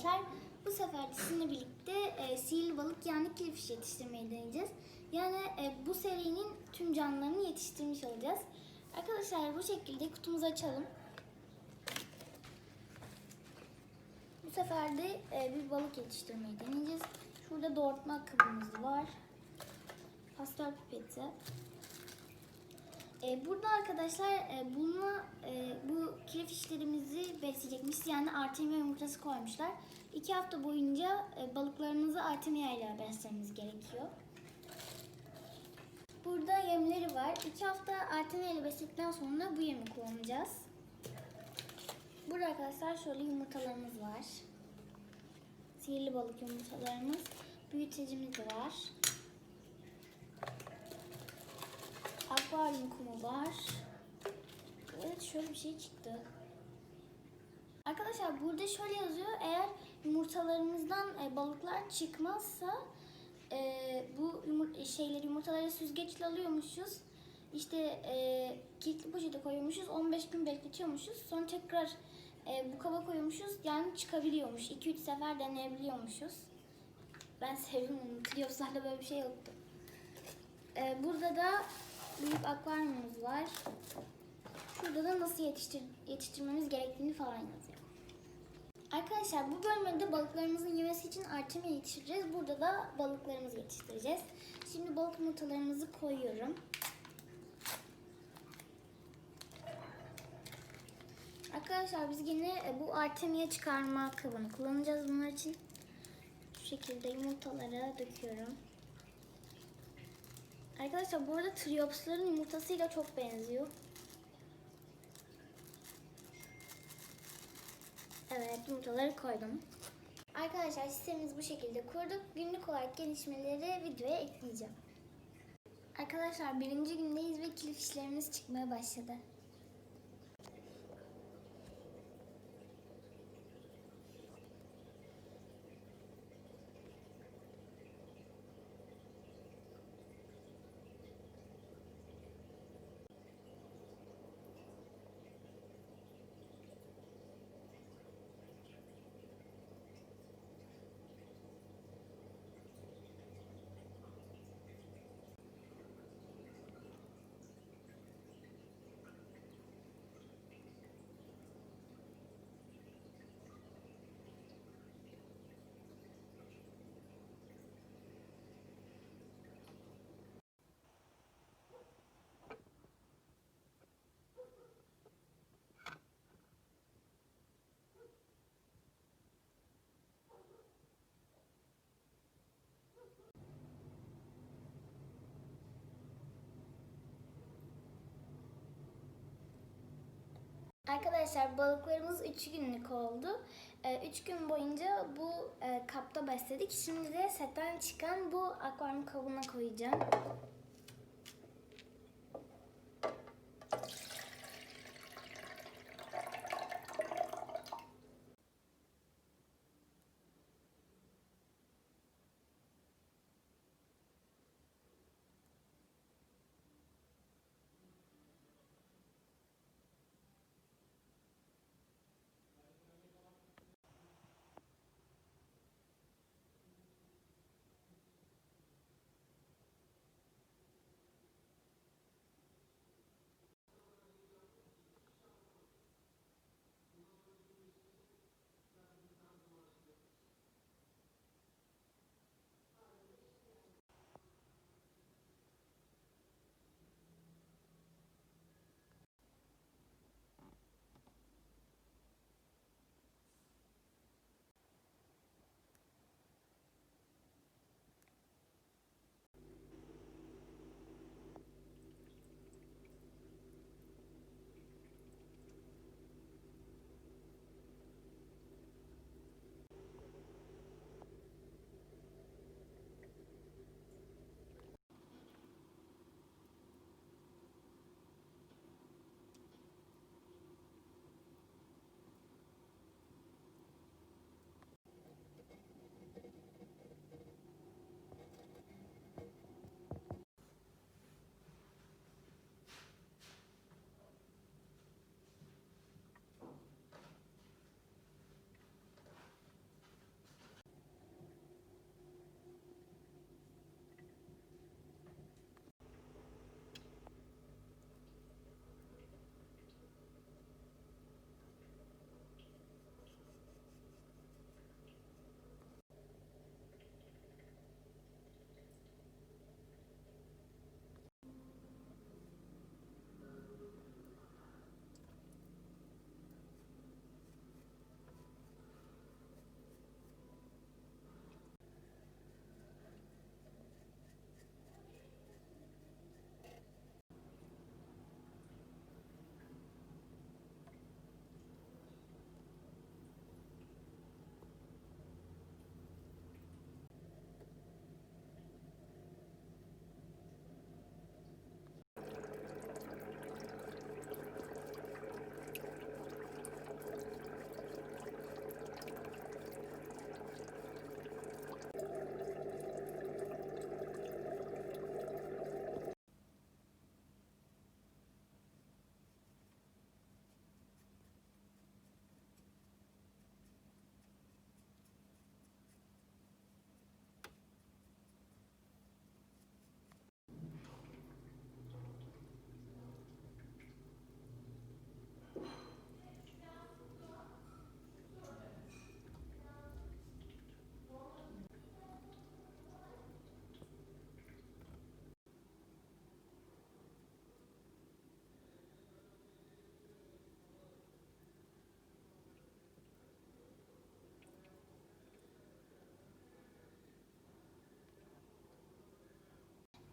arkadaşlar. Bu sefer de sizinle birlikte e, sihirli balık yani kilifiş yetiştirmeyi deneyeceğiz. Yani e, bu serinin tüm canlılarını yetiştirmiş olacağız. Arkadaşlar bu şekilde kutumuzu açalım. Bu sefer de e, bir balık yetiştirmeyi deneyeceğiz. Şurada doğurtma kabımız var. Pastel pipeti. E, burada arkadaşlar e, bununla e, bu kirefişlerimizi besleyecekmiş. Yani artemia yumurtası koymuşlar. İki hafta boyunca e, balıklarınızı artemia ile beslemeniz gerekiyor. Burada yemleri var. İki hafta artemia ile besledikten sonra bu yemi kullanacağız. Burada arkadaşlar şöyle yumurtalarımız var. Sihirli balık yumurtalarımız. Büyütecimiz var. Akvaryum kumu var. Evet şöyle bir şey çıktı. Arkadaşlar burada şöyle yazıyor. Eğer yumurtalarımızdan e, balıklar çıkmazsa e, bu yumur şeyleri yumurtaları süzgeçle alıyormuşuz. İşte e, kilitli poşete koyuyormuşuz. 15 gün bekletiyormuşuz. Sonra tekrar e, bu kaba koyuyormuşuz. Yani çıkabiliyormuş. 2-3 sefer deneyebiliyormuşuz. Ben seviyorum onu. Triyoslarda böyle bir şey yoktu. E, burada da büyük akvaryumumuz var. Şurada da nasıl yetiştir yetiştirmemiz gerektiğini falan yazıyor. Arkadaşlar bu bölümde balıklarımızın yemesi için artemia yetiştireceğiz. Burada da balıklarımızı yetiştireceğiz. Şimdi balık yumurtalarımızı koyuyorum. Arkadaşlar biz yine e, bu artemia çıkarma kabını kullanacağız bunlar için. Şu şekilde yumurtaları döküyorum. Arkadaşlar bu arada yumurtasıyla çok benziyor. Evet yumurtaları koydum. Arkadaşlar sistemimizi bu şekilde kurduk. Günlük olarak gelişmeleri videoya ekleyeceğim. Arkadaşlar birinci gündeyiz ve kilifişlerimiz çıkmaya başladı. Arkadaşlar balıklarımız 3 günlük oldu. 3 gün boyunca bu e, kapta besledik. Şimdi de setten çıkan bu akvaryum kabına koyacağım.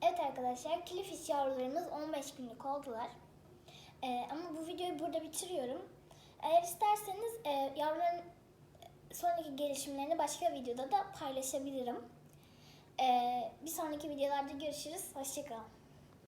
Evet arkadaşlar, Kilifiş yavrularımız 15 günlük oldular. Ee, ama bu videoyu burada bitiriyorum. Eğer isterseniz e, yavruların sonraki gelişimlerini başka videoda da paylaşabilirim. Ee, bir sonraki videolarda görüşürüz. Hoşçakalın.